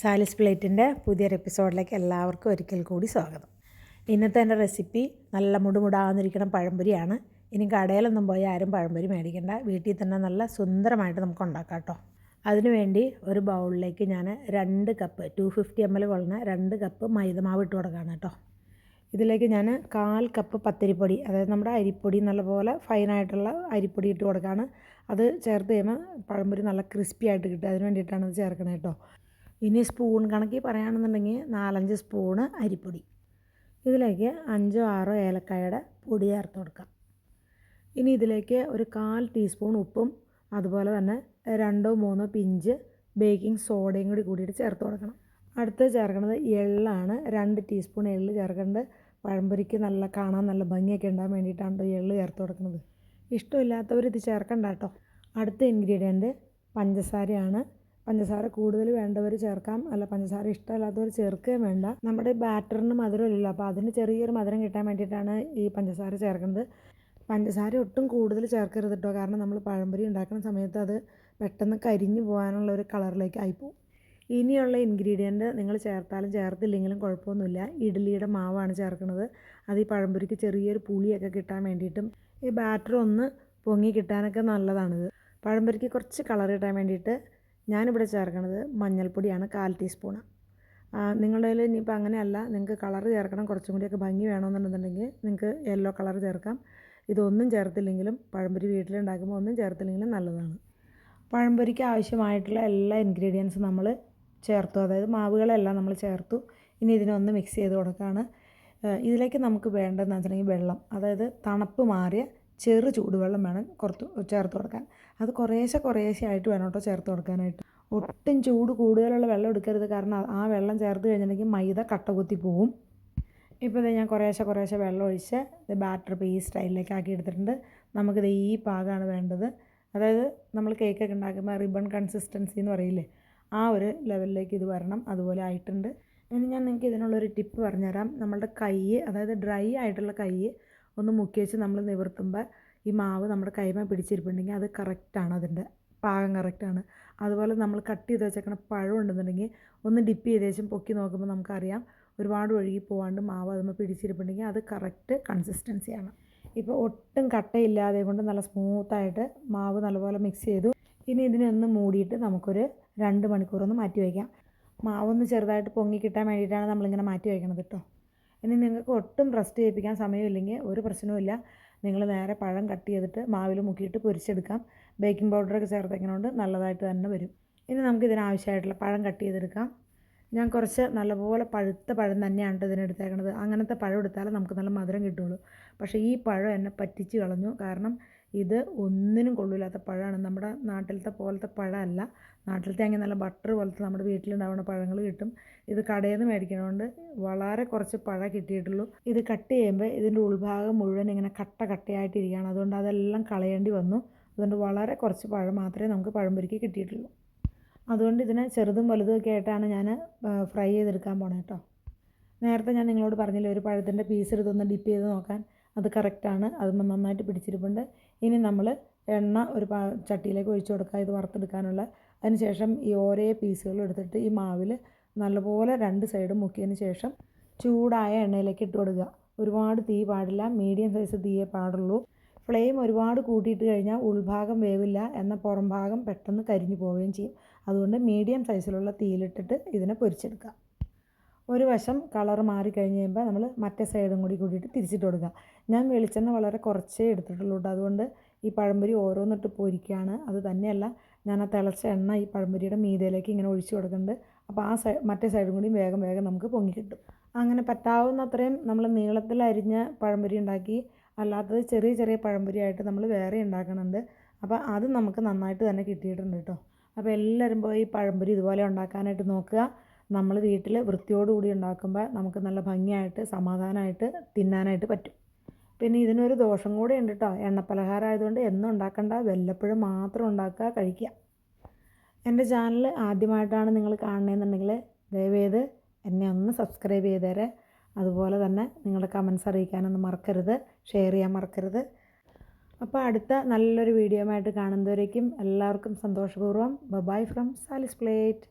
സാലിസ് പ്ലേറ്റിന്റെ പുതിയൊരു എപ്പിസോഡിലേക്ക് എല്ലാവർക്കും ഒരിക്കൽ കൂടി സ്വാഗതം. ഇന്നത്തെ എന്റെ റെസിപ്പി നല്ല മുടുമുടാന്നിരിക്കണം പഴംപൊരിയാണ്. ഇനി കടയിലൊന്നും പോയി ആരും പഴംപൊരി മേടിക്കേണ്ട. വീട്ടിൽ തന്നെ നല്ല സുന്ദരമായിട്ട് നമുക്ക് ഉണ്ടാക്കാം കേട്ടോ. അതിനുവേണ്ടി ഒരു ബൗളിലേക്ക് ഞാൻ രണ്ട് cup two fifty M L കൊള്ളുന്ന രണ്ട് കപ്പ് മൈദമാവ് ഇട്ട് കൊടുക്കുകയാണ് കേട്ടോ. ഇതിലേക്ക് ഞാൻ കാൽ കപ്പ് പത്തിരിപ്പൊടി അതായത് നമ്മുടെ അരിപ്പൊടി നല്ലപോലെ ഫൈനായിട്ടുള്ള അരിപ്പൊടി ഇട്ട് കൊടുക്കുകയാണ്. അത് ചേർത്ത് കഴിയുമ്പോൾ പഴംപൊരി നല്ല ക്രിസ്പി ആയിട്ട് കിട്ടും. അതിന് വേണ്ടിയിട്ടാണ് ഇത് ചേർക്കണത് കേട്ടോ. ഇനി സ്പൂൺ കണക്കി പറയുകയാണെന്നുണ്ടെങ്കിൽ നാലഞ്ച് സ്പൂണ് അരിപ്പൊടി. ഇതിലേക്ക് അഞ്ചോ ആറോ ഏലക്കായയുടെ പൊടി ചേർത്ത് കൊടുക്കാം. ഇനി ഇതിലേക്ക് ഒരു കാൽ ടീസ്പൂൺ ഉപ്പും അതുപോലെ തന്നെ രണ്ടോ മൂന്നോ പിഞ്ച് ബേക്കിംഗ് സോഡയും കൂടി കൂടിയിട്ട് ചേർത്ത് കൊടുക്കണം. അടുത്ത് ചേർക്കുന്നത് എള്ളാണ്. രണ്ട് ടീസ്പൂൺ എള്ള് ചേർക്കേണ്ടത് പഴംപൊരിക്ക് നല്ല കാണാൻ നല്ല ഭംഗിയൊക്കെ ഉണ്ടാകാൻ വേണ്ടിയിട്ടാണ് എള്ള് ചേർത്ത് കൊടുക്കുന്നത്. ഇഷ്ടമില്ലാത്തവർ ഇത് ചേർക്കണ്ട കേട്ടോ അടുത്ത ഇൻഗ്രീഡിയന്റ് പഞ്ചസാരയാണ്. പഞ്ചസാര കൂടുതൽ വേണ്ടവർ ചേർക്കാം. അല്ല പഞ്ചസാര ഇഷ്ടമല്ലാത്തവർ ചേർക്കുകയും വേണ്ട. നമ്മുടെ ബാറ്ററിന് മധുരമില്ലല്ലോ അപ്പോൾ അതിന് ചെറിയൊരു മധുരം കിട്ടാൻ വേണ്ടിയിട്ടാണ് ഈ പഞ്ചസാര ചേർക്കുന്നത്. പഞ്ചസാര ഒട്ടും കൂടുതൽ ചേർക്കരുത് കേട്ടോ. കാരണം നമ്മൾ പഴംപൊരി ഉണ്ടാക്കുന്ന സമയത്ത് അത് പെട്ടെന്ന് കരിഞ്ഞു പോകാനുള്ള ഒരു കളറിലേക്ക് ആയിപ്പോവും. ഇനിയുള്ള ഇൻഗ്രീഡിയന്റ് നിങ്ങൾ ചേർത്താലും ചേർത്തില്ലെങ്കിലും കുഴപ്പമൊന്നുമില്ല. ഇഡ്ഡലിയുടെ മാവാണ് ചേർക്കുന്നത്. അത് ഈ പഴംപൊരിക്ക് ചെറിയൊരു പുളിയൊക്കെ കിട്ടാൻ വേണ്ടിയിട്ടും ഈ ബാറ്റർ ഒന്ന് പൊങ്ങി കിട്ടാനൊക്കെ നല്ലതാണിത്. പഴംപൊരിക്ക് കുറച്ച് കളർ കിട്ടാൻ വേണ്ടിയിട്ട് ഞാനിവിടെ ചേർക്കണത് മഞ്ഞൾപ്പൊടിയാണ് കാൽ ടീസ്പൂണ്. നിങ്ങളുടെ കയ്യിൽ ഇനിയിപ്പോൾ അങ്ങനെയല്ല നിങ്ങൾക്ക് കളർ ചേർക്കണം കുറച്ചും കൂടിയൊക്കെ ഭംഗി വേണമെന്നുണ്ടെന്നുണ്ടെങ്കിൽ നിങ്ങൾക്ക് യെല്ലോ കളർ ചേർക്കാം. ഇതൊന്നും ചേർത്തില്ലെങ്കിലും പഴംപൊരി വീട്ടിലുണ്ടാക്കുമ്പോൾ ഒന്നും ചേർത്തില്ലെങ്കിലും നല്ലതാണ്. പഴംപൊരിക്ക് ആവശ്യമായിട്ടുള്ള എല്ലാ ഇൻഗ്രീഡിയൻസും നമ്മൾ ചേർത്തു അതായത് മാവുകളെല്ലാം നമ്മൾ ചേർത്തു. ഇനി ഇതിനൊന്ന് മിക്സ് ചെയ്ത് കൊടുക്കുകയാണ്. ഇതിലേക്ക് നമുക്ക് വേണ്ടതെന്ന് വെച്ചിട്ടുണ്ടെങ്കിൽ വെള്ളം അതായത് തണുപ്പ് മാറിയ ചെറു ചൂടുവെള്ളം വേണം കുറച്ച് ചേർത്ത് കൊടുക്കാൻ. അത് കുറേശ്ശെ കുറേശ്ശെ ആയിട്ട് വേണം കേട്ടോ ചേർത്ത് കൊടുക്കാനായിട്ട്. ഒട്ടും ചൂട് കൂടുതലുള്ള വെള്ളം എടുക്കരുത് കാരണം ആ വെള്ളം ചേർത്ത് കഴിഞ്ഞിട്ടുണ്ടെങ്കിൽ മൈദ കട്ട കുത്തി പോവും. ഇപ്പോൾ ഇത് ഞാൻ കുറേശ്ശെ കുറേശ്ശെ വെള്ളം ഒഴിച്ച് ഇത് ബാറ്റർ ഇപ്പോൾ ഈ സ്റ്റൈലിലേക്ക് ആക്കി എടുത്തിട്ടുണ്ട്. നമുക്കിത് ഈ പാകമാണ് വേണ്ടത്. അതായത് നമ്മൾ കേക്കൊക്കെ ഉണ്ടാക്കുമ്പോൾ റിബൺ കൺസിസ്റ്റൻസി എന്ന് പറയില്ലേ ആ ഒരു ലെവലിലേക്ക് ഇത് വരണം. അതുപോലെ ആയിട്ടുണ്ട്. ഇനി ഞാൻ നിങ്ങൾക്ക് ഇതിനുള്ളൊരു ടിപ്പ് പറഞ്ഞുതരാം. നമ്മളുടെ കൈ അതായത് ഡ്രൈ ആയിട്ടുള്ള കൈ ഒന്ന് മുക്കി വെച്ച് നമ്മൾ നിവർത്തുമ്പോൾ ഈ മാവ് നമ്മുടെ കൈമ പിടിച്ചിരിപ്പുണ്ടെങ്കിൽ അത് കറക്റ്റാണ് അതിന്റെ പാകം കറക്റ്റാണ് അതുപോലെ നമ്മൾ കട്ട് ചെയ്ത് വെച്ചേക്കണ പഴം ഉണ്ടെന്നുണ്ടെങ്കിൽ ഒന്ന് ഡിപ്പ് ചെയ്ത് ശേഷം പൊക്കി നോക്കുമ്പോൾ നമുക്കറിയാം ഒരുപാട് ഒഴുകി പോകാണ്ട് മാവ് അതുമ്പോൾ പിടിച്ചിരിപ്പുണ്ടെങ്കിൽ അത് കറക്റ്റ് കൺസിസ്റ്റൻസിയാണ് ഇപ്പോൾ ഒട്ടും കട്ടയില്ലാതെ കൊണ്ട് നല്ല സ്മൂത്തായിട്ട് മാവ് നല്ലപോലെ മിക്സ് ചെയ്തു. ഇനി ഇതിനൊന്ന് മൂടിയിട്ട് നമുക്കൊരു രണ്ട് മണിക്കൂറൊന്ന് മാറ്റി വയ്ക്കാം. മാവൊന്ന് ചെറുതായിട്ട് പൊങ്ങി കിട്ടാൻ വേണ്ടിയിട്ടാണ് നമ്മളിങ്ങനെ മാറ്റി വയ്ക്കണത് കേട്ടോ. ഇനി നിങ്ങൾക്ക് ഒട്ടും റെസ്റ്റ് ചെയ്യിപ്പിക്കാൻ സമയമില്ലെങ്കിൽ ഒരു പ്രശ്നവുമില്ല നിങ്ങൾ നേരെ പഴം കട്ട് ചെയ്തിട്ട് മാവിൽ മുക്കിയിട്ട് പൊരിച്ചെടുക്കാം. ബേക്കിംഗ് പൗഡറൊക്കെ ചേർത്തേക്കുന്നതുകൊണ്ട് നല്ലതായിട്ട് തന്നെ വരും. ഇനി നമുക്ക് ഇതിനാവശ്യമായിട്ടുള്ള പഴം കട്ട് ചെയ്തെടുക്കാം. ഞാൻ കുറച്ച് നല്ലപോലെ പഴുത്ത പഴം തന്നെയാണ് ഇതിനെടുത്തേക്കണത് അങ്ങനത്തെ പഴം എടുത്താലേ നമുക്ക് നല്ല മധുരം കിട്ടുള്ളൂ പക്ഷേ ഈ പഴം എന്നെ പറ്റിച്ച് കളഞ്ഞു. കാരണം ഇത് ഒന്നിനും കൊള്ളില്ലാത്ത പഴമാണ്. നമ്മുടെ നാട്ടിലത്തെ പോലത്തെ പഴമല്ല. നാട്ടിലത്തെ അങ്ങനെ നല്ല ബട്ടർ പോലത്തെ നമ്മുടെ വീട്ടിലുണ്ടാവുന്ന പഴങ്ങൾ കിട്ടും. ഇത് കടയിൽ നിന്ന് മേടിക്കണതുകൊണ്ട് വളരെ കുറച്ച് പഴ കിട്ടിയിട്ടുള്ളൂ. ഇത് കട്ട് ചെയ്യുമ്പോൾ ഇതിന്റെ ഉൾഭാഗം മുഴുവൻ ഇങ്ങനെ കട്ട കട്ടയായിട്ടിരിക്കുകയാണ്. അതുകൊണ്ട് അതെല്ലാം കളയേണ്ടി വന്നു. അതുകൊണ്ട് വളരെ കുറച്ച് പഴം മാത്രമേ നമുക്ക് പഴംപൊരിക്ക് കിട്ടിയിട്ടുള്ളൂ. അതുകൊണ്ട് ഇതിനെ ചെറുതും വലുതും ഒക്കെ ആയിട്ടാണ് ഞാൻ ഫ്രൈ ചെയ്തെടുക്കാൻ പോണേ കേട്ടോ നേരത്തെ ഞാൻ നിങ്ങളോട് പറഞ്ഞില്ലേ ഒരു പഴത്തിന്റെ പീസ് എടുത്തൊന്ന് ഡിപ്പ് ചെയ്ത് നോക്കാൻ. അത് കറക്റ്റാണ് അത് നന്നായിട്ട് പിടിച്ചിരിപ്പുണ്ട്. ഇനി നമ്മൾ എണ്ണ ഒരു ചട്ടിയിലേക്ക് ഒഴിച്ചു കൊടുക്കുക. ഇത് വറുത്തെടുക്കാനുള്ള. അതിനുശേഷം ഈ ഓരോ പീസുകളും എടുത്തിട്ട് ഈ മാവിൽ നല്ലപോലെ രണ്ട് സൈഡും മുക്കിയതിന് ശേഷം ചൂടായ എണ്ണയിലേക്ക് ഇട്ട് കൊടുക്കുക. ഒരുപാട് തീ പാടില്ല. മീഡിയം സൈസ് തീയേ പാടുള്ളൂ. ഫ്ലെയിം ഒരുപാട് കൂട്ടിയിട്ട് കഴിഞ്ഞാൽ ഉൾഭാഗം വേവില്ല. എന്ന പുറം ഭാഗം പെട്ടെന്ന് കരിഞ്ഞു പോവുകയും ചെയ്യും. അതുകൊണ്ട് മീഡിയം സൈസിലുള്ള തീയിലിട്ടിട്ട് ഇതിനെ പൊരിച്ചെടുക്കുക. ഒരു വശം കളർ മാറി കഴിഞ്ഞ് കഴിയുമ്പോൾ നമ്മൾ മറ്റേ സൈഡും കൂടി കൂടിയിട്ട് തിരിച്ചിട്ട് കൊടുക്കുക. ഞാൻ വെളിച്ചെണ്ണ വളരെ കുറച്ചേ എടുത്തിട്ടുള്ളൂ കേട്ടോ അതുകൊണ്ട് ഈ പഴംപൊരി ഓരോന്നിട്ട് പൊരിക്കുകയാണ് അത് തന്നെയല്ല ഞാൻ ആ തിളച്ച എണ്ണ ഈ പഴംപൊരിയുടെ മീതയിലേക്ക് ഇങ്ങനെ ഒഴിച്ചു കൊടുക്കുന്നുണ്ട്. അപ്പോൾ ആ സൈ മറ്റേ സൈഡും കൂടി വേഗം വേഗം നമുക്ക് പൊങ്ങി കിട്ടും. അങ്ങനെ പറ്റാവുന്നത്രയും നമ്മൾ നീളത്തിൽ അരിഞ്ഞ പഴംപൊരി ഉണ്ടാക്കി അല്ലാത്തത് ചെറിയ ചെറിയ പഴംപൊരിയായിട്ട് നമ്മൾ വേറെ ഉണ്ടാക്കുന്നുണ്ട് അപ്പോൾ അത് നമുക്ക് നന്നായിട്ട് തന്നെ കിട്ടിയിട്ടുണ്ട് കേട്ടോ അപ്പോൾ എല്ലാവരും പോയി പഴംപൊരി ഇതുപോലെ ഉണ്ടാക്കാനായിട്ട് നോക്കുക. നമ്മൾ വീട്ടിൽ വൃത്തിയോടുകൂടി ഉണ്ടാക്കുമ്പോൾ നമുക്ക് നല്ല ഭംഗിയായിട്ട് സമാധാനമായിട്ട് തിന്നാനായിട്ട് പറ്റും. പിന്നെ ഇതിനൊരു ദോഷം കൂടെ ഉണ്ട് കേട്ടോ എണ്ണപ്പലഹാരം ആയതുകൊണ്ട് എന്നും ഉണ്ടാക്കണ്ട. വല്ലപ്പോഴും മാത്രം ഉണ്ടാക്കുക കഴിക്കുക. എന്റെ ചാനൽ ആദ്യമായിട്ടാണ് നിങ്ങൾ കാണണമെന്നുണ്ടെങ്കിൽ ദയവേത് എന്നെ ഒന്ന് സബ്സ്ക്രൈബ് ചെയ്തേരെ. അതുപോലെ തന്നെ നിങ്ങളുടെ കമൻസ് അറിയിക്കാനൊന്നും മറക്കരുത്. ഷെയർ ചെയ്യാൻ മറക്കരുത്. അപ്പോൾ അടുത്ത നല്ലൊരു വീഡിയോ ആയിട്ട് കാണുന്നവരേക്കും എല്ലാവർക്കും സന്തോഷപൂർവം. Bye bye from Salis plate